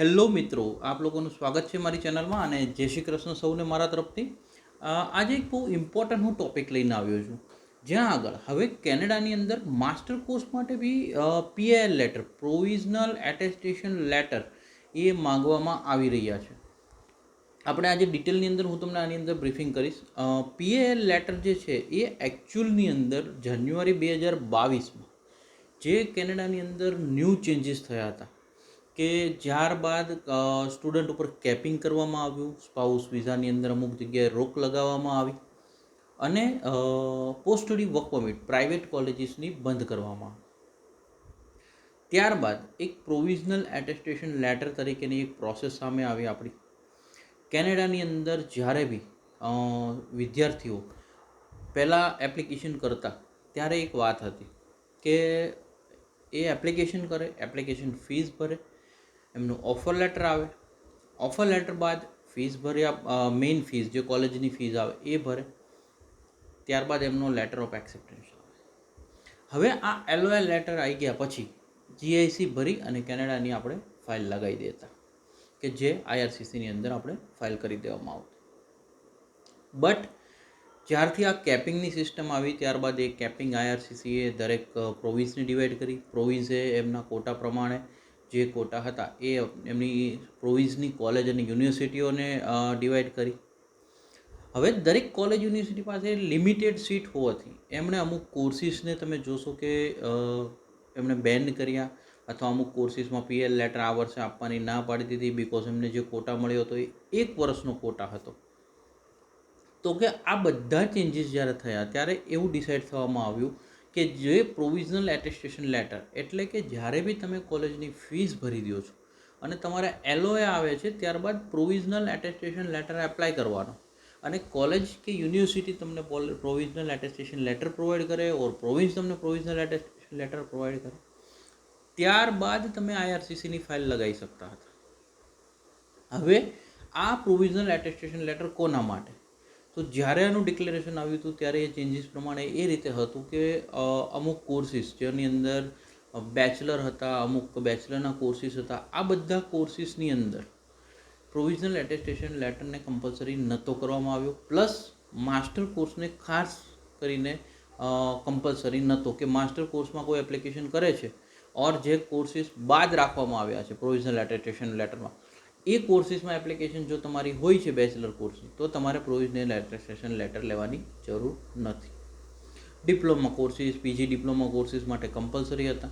Hello મિત્રો, આપ લોકોનું સ્વાગત છે મારી ચેનલમાં અને જય શ્રી કૃષ્ણ સૌને મારા તરફથી. આજે એક બહુ ઇમ્પોર્ટન્ટ હું ટોપિક લઈને આવ્યો છું. જ્યાં આગળ, હવે કેનેડાની અંદર માસ્ટર કોર્સ માટે બી PAL letter provisional attestation letter એ માગવામાં આવી રહ્યા છે. આપણે આજે ડિટેલની અંદર, હું તમને આની અંદર બ્રીફિંગ કરીશ. પીએલ લેટર જે છે એ એકચ્યુઅલની અંદર જાન્યુઆરી બે હજાર બાવીસમાં, જે કેનેડાની અંદર ન્યૂ ચેન્જીસ થયા હતા. કે ત્યારબાદ સ્ટુડન્ટ ઉપર કેપિંગ કરવામાં આવ્યું, સ્પાઉસ વિઝાની અંદર અમુક જગ્યાએ રોક લગાવવામાં આવી અને post study work permit private કોલેજીસની બંધ કરવામાં ત્યારબાદ એક પ્રોવિઝનલ એટેસ્ટેશન લેટર તરીકેની એક પ્રોસેસ સામે આવી આપણી. કેનેડાની અંદર જ્યારે બી વિદ્યાર્થીઓ પહેલાં એપ્લિકેશન કરતા, ત્યારે એક વાત હતી કે એ એપ્લિકેશન કરે, એપ્લિકેશન ફીસ ભરે એમનું ઓફર લેટર આવે. ઓફર લેટર બાદ ફીસ ભર્યા મેઇન ફીસ જે કોલેજની ફીસ આવે, એ ભરે. ત્યારબાદ એમનો લેટર ઓફ એક્સેપ્ટન્સ આવે. હવે આ એલઓએલ લેટર આવી ગયા પછી જીઆઈસી ભરી અને કેનેડાની આપણે ફાઇલ લગાવી દેતા. કે જે આઈઆરસીસીની અંદર આપણે ફાઇલ કરી દેવામાં આવતી. બટ જ્યારથી આ કેપિંગની સિસ્ટમ આવી, ત્યારબાદ એ કેપિંગ આઈઆરસીસીએ દરેક પ્રોવિન્સને ડિવાઈડ કરી. પ્રોવિન્સે એમના કોટા પ્રમાણે જે કોટા હતા એ એમની પ્રોવિન્સની કોલેજ અને યુનિવર્સિટીઓને ડિવાઈડ કરી. હવે દરેક કોલેજ યુનિવર્સિટી પાસે લિમિટેડ સીટ હોવાથી એમણે અમુક કોર્સિસને તમે જોશો કે એમણે બેન કર્યા અથવા અમુક કોર્સિસમાં પીએલ લેટર આ વર્ષે આપવાની ના પાડી દીધી બિકોઝ એમને જે કોટા મળ્યો હતો એ એક વર્ષનો કોટા હતો. તો કે આ બધા ચેન્જીસ જ્યારે થયા ત્યારે એવું ડિસાઇડ થવામાં આવ્યું કે જે પ્રોવિઝનલ એટેસ્ટેશન લેટર એટલે કે જ્યારે બી તમે કોલેજની ફીસ ભરી દો છો અને તમારે એલઓએ આવે છે, ત્યારબાદ પ્રોવિઝનલ એટેસ્ટેશન લેટર એપ્લાય કરવાનો. અને કોલેજ કે યુનિવર્સિટી તમને પ્રોવિઝનલ એટેસ્ટેશન લેટર પ્રોવાઈડ કરે ઓર પ્રોવિન્સ તમને પ્રોવિઝનલ એટેસ્ટેશન લેટર પ્રોવાઈડ કરે, ત્યારબાદ તમે આઈઆરસીસીની ફાઇલ લગાવી શકતા હતા. હવે આ પ્રોવિઝનલ એટેસ્ટેશન લેટર કોના માટે? તો જ્યારે આનું ડિક્લેરેશન આવ્યું હતું, ત્યારે એ ચેન્જીસ પ્રમાણે એ રીતે હતું કે અમુક કોર્સિસ જેની અંદર બેચલર હતા, અમુક બેચલરના કોર્સિસ હતા, આ બધા કોર્સિસની અંદર પ્રોવિઝનલ એટેસ્ટેશન લેટરને કમ્પલસરી નહોતો કરવામાં આવ્યો પ્લસ માસ્ટર કોર્સને ખાસ કરીને કમ્પલસરી નહોતો કે માસ્ટર કોર્સમાં કોઈ એપ્લિકેશન કરે છે ઓર જે કોર્સિસ બાદ રાખવામાં આવ્યા છે પ્રોવિઝનલ એટેસ્ટેશન લેટરમાં એ કોર્સિસમાં એપ્લિકેશન જો તમારી હોય છે બેચલર કોર્સની તો તમારે પ્રોવિઝનલ એટેસ્ટેશન લેટર લેવાની જરૂર નથી. Diploma courses PG diploma courses માટે કમ્પલસરી હતા.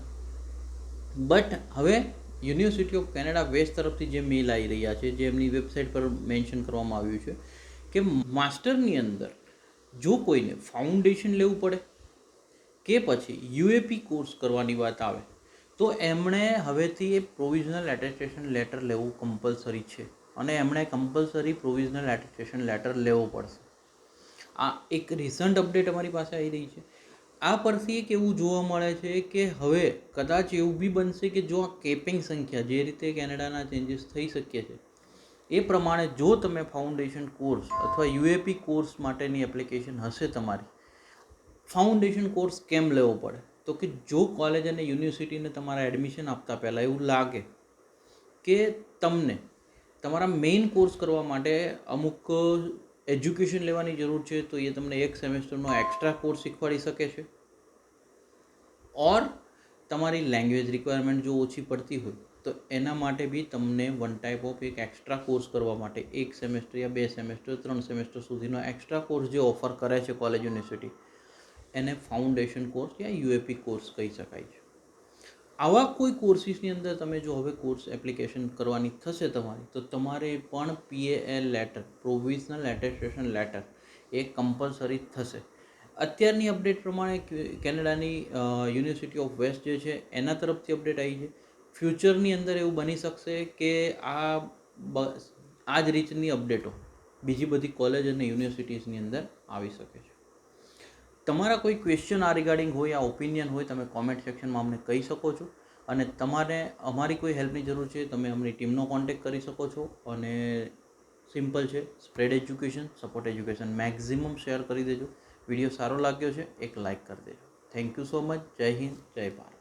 બટ હવે યુનિવર્સિટી ઓફ કેનેડા વેસ્ટ તરફથી જે મેલ આવી રહ્યા છે, જે એમની વેબસાઇટ પર મેન્શન કરવામાં આવ્યું છે, કે માસ્ટરની અંદર જો કોઈને ફાઉન્ડેશન લેવું પડે કે પછી યુએપી કોર્સ કરવાની વાત આવે તો એમણે હવેથી એ પ્રોવિઝનલ એટેસ્ટેશન લેટર લેવું કમ્પલસરી છે. અને એમણે કમ્પલસરી પ્રોવિઝનલ એટેસ્ટેશન લેટર લેવો પડશે. આ એક રિસન્ટ અપડેટ અમારી પાસે આવી રહી છે. આ પરથી એક એવું જોવા મળે છે કે હવે કદાચ એવું બી બનશે કે જો આ કેપિંગ સંખ્યા જે રીતે કેનેડાના ચેન્જીસ થઈ શકે છે, એ પ્રમાણે જો તમે ફાઉન્ડેશન કોર્સ અથવા યુએપી કોર્સ માટેની એપ્લિકેશન હશે તમારી ફાઉન્ડેશન કોર્સ કેમ લેવો પડે? તો કે જો કોલેજ અને યુનિવર્સિટીને તમારા એડમિશન આપતા પહેલાં એવું લાગે કે તમને તમારા મેઇન કોર્સ કરવા માટે અમુક એજ્યુકેશન લેવાની જરૂર છે, તો એ તમને એક સેમેસ્ટરનો એક્સ્ટ્રા કોર્સ શીખવાડી શકે છે. ઓર તમારી લેંગ્વેજ રિક્વાયરમેન્ટ જો ઓછી પડતી હોય, તો એના માટે બી તમને વન ટાઈપ ઓફ એક એક્સ્ટ્રા કોર્સ કરવા માટે એક સેમેસ્ટર યા બે સેમેસ્ટર ત્રણ સેમેસ્ટર સુધીનો એક્સ્ટ્રા કોર્સ જે ઓફર કરે છે કોલેજ યુનિવર્સિટી એને ફાઉન્ડેશન કોર્સ યા યુએપી કોર્સ કહી શકાય છે. આવા કોઈ કોર્સિસની અંદર તમે જો હવે કોર્સ એપ્લિકેશન કરવાની થશે તમારી, તો તમારે પણ PAL letter provisional attestation letter એ કમ્પલસરી થશે. અત્યારની અપડેટ પ્રમાણે કેનેડાની યુનિવર્સિટી ઓફ વેસ્ટ જે છે, એના તરફથી અપડેટ આવી છે. ફ્યુચરની અંદર એવું બની શકશે કે આ આ જ રીતની અપડેટો બીજી બધી કોલેજ અને યુનિવર્સિટીઝની અંદર આવી શકે છે. તમારા કોઈ ક્વેશ્ચન આ રિગાર્ડિંગ હોય, આ ઓપિનિયન હોય, તમે કોમેન્ટ સેક્શનમાં અમને કહી શકો છો. અને તમારે, અમારી કોઈ હેલ્પની જરૂર છે, તમે અમની ટીમનો કોન્ટેક્ટ કરી શકો છો. અને સિમ્પલ છે spread education support education maximum share કરી દેજો. વીડિયો સારો લાગ્યો છે, એક લાઇક કરી દેજો. થેન્ક યુ સો મચ જય હિન્દ, જય ભારત.